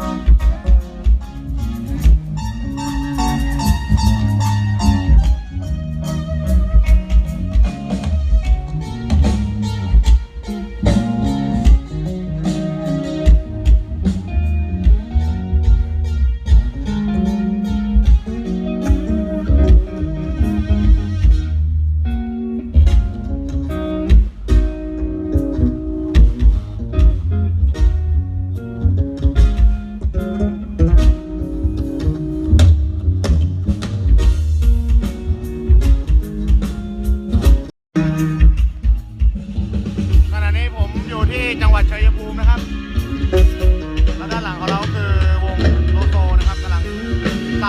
Bye.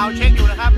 าวเช็คอยู่นะครับ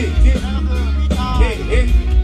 นี่นี่นี่นี่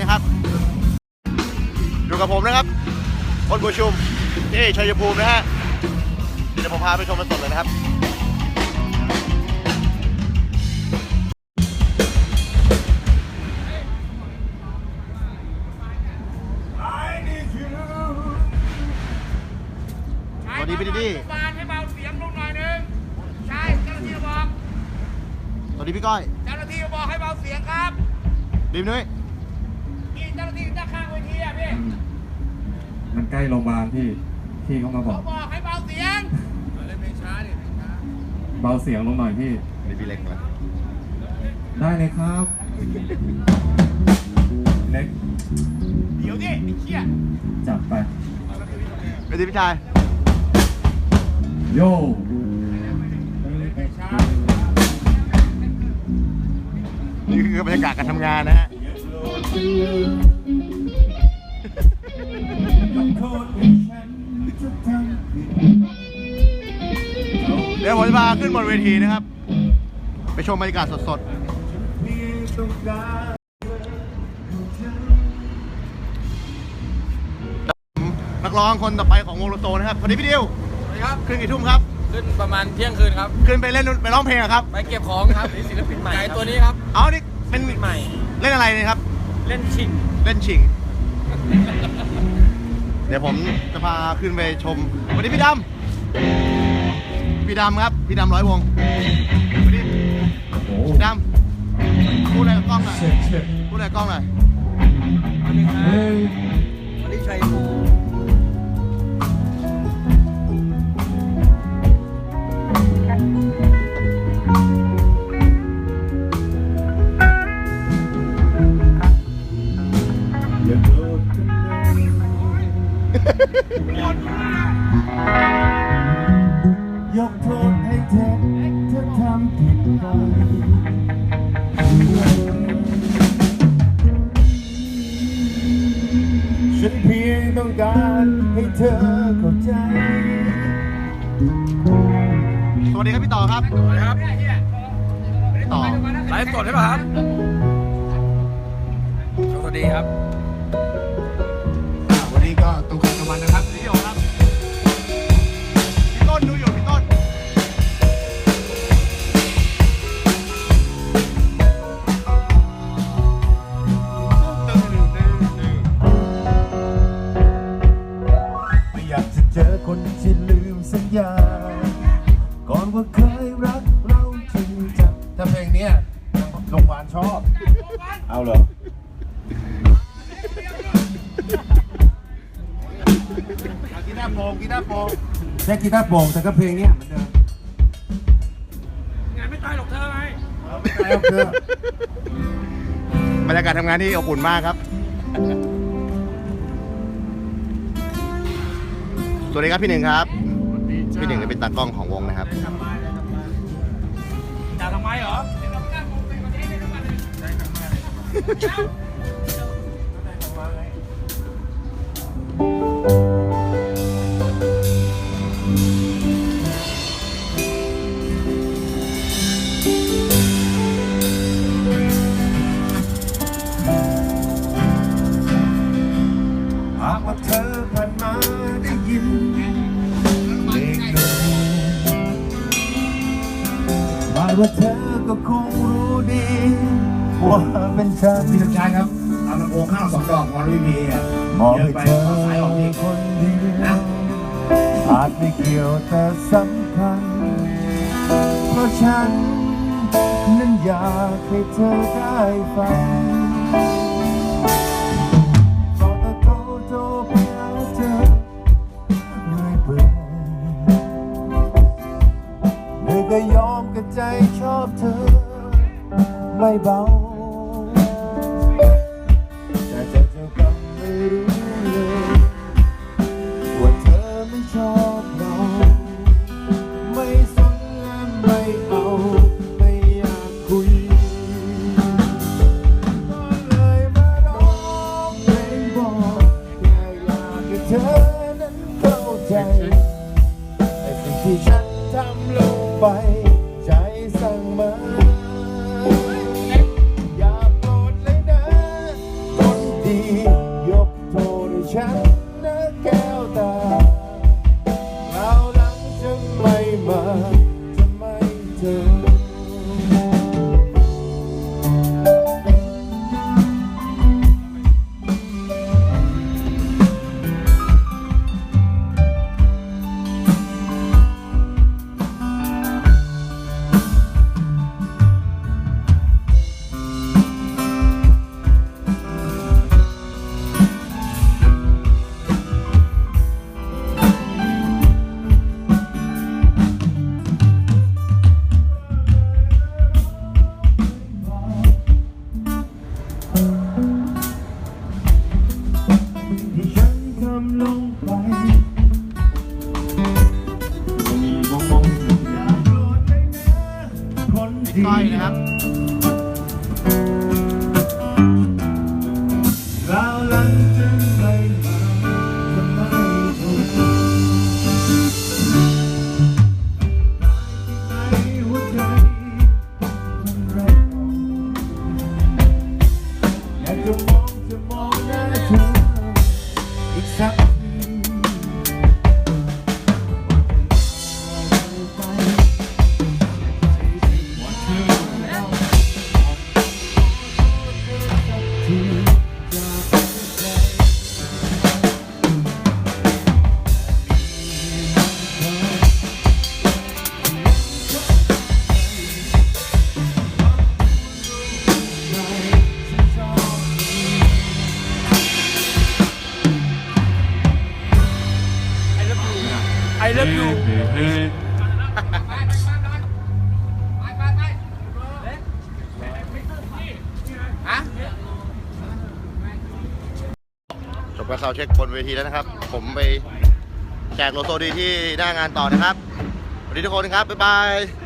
นะครับ อยู่กับผมนะครับคนบัวชุมที่ชัยภูมินะฮะเดี๋ยวผมพาไปชมมันสดเลยนะครับสวัสดีพี่ดิดี้บานให้เบาเสียงลงหน่อยหนึง ใช่เจ้าหน้าที่บอก สวัสดีพี่ก้อย เจ้าหน้าที่บอกให้เบาเสียงครับดิมนุ้ย นี่เจ้าหน้าที่ด้านข้างเวทีอะพี่ มันใกล้โรงพยาบาลพี่พี่เขามาบอเขากบอกให้เบาเสียงเล่นเพลงช้าดิเบาเสียงลงหน่อยพี่นี่พี่เล็กนะได้เลยครับ เล็ก เดี๋ยวดิไอ้เชี่ยจับไปสวัสดีพี่ชาย โยเพลงช้านี่คือบรรยากาศการทำงานนะฮะ เดี๋ยวผมจะพาขึ้นบนเวทีนะครับ ไปชมบรรยากาศสดๆนักร้องคนต่อไปของวงโลโซนะครับคนนี้พี่ดิวสวัสดีครับ ขึ้นกี่ทุ่มครับ ขึ้นประมาณเที่ยงคืนครับ ขึ้นไปเล่นไปร้องเพลงเหรอครับ ไปเก็บของครับศิลปินใหม่ตัวนี้ครับเอานี่เป็นใหม่ เล่นอะไรเนี่ยครับ เล่นชิง เล่นชิง เดี๋ยวผมจะพาขึ้นไปชมวันนี้พี่ดำพี่ดำครับ พี่ดำร้อยวงวันนี้โอ้โหพี่ดำพูดอะไรกับกล้องหน่อยเช็ดเช็ดพูดอะไรกับกล้องหน่อยเฮ้ยวันนี้ชัยอ ฉันเพียงต้องการให้เธอเข้าใจ สวัสดีครับพี่ต่อครับ ครับพี่ต่อไลฟ์สดใช่ป่ะครับ สวัสดีครับ อบ เอาเหรอ กีตาร์โปร่งกีตาร์โปร่งแค่กีตาร์โปร่งแต่ก็เพลงเนี้ยเหมือนเดิมงานไม่ตายหรอกเธอไหมแล้วคือบรรยากาศทำงานที่อบอุ่นมากครับ สวัสดีครับพี่หนึ่งครับ พี่หนึ่งจะเป็นตากล้องของวงนะครับจะทำไมเหรอ หากว่าเธอผ่านมาได้ยินเพลงนี้หมายว่าเธอก็คงรู้ดี ว่าเป็นฉันพี่ชัดชายครับเอาลำโพงข้าวสองดอกพอไม่มีอะมองเดี๋ยวให้ไปเธอต่อสายออกอีกคนเดียวนะอาจไม่เกี่ยวแต่สำคัญ เพราะฉัน นั้นอยากให้เธอได้ฟังตอนโทรโทรไปหาเธอเรื่อยเปื่อยเธอก็ยอมกับใจชอบเธอ ไม่เบา ไปใจสั่งมาอย่าโกรธเลยนะคนดี ไอเลิฟยูจบการข่าวเช็คบนเวทีแล้วนะครับ ผมไปแจกโลโซดีที่หน้างานต่อนะครับสวัสดีทุกคนครับ บ๊ายบาย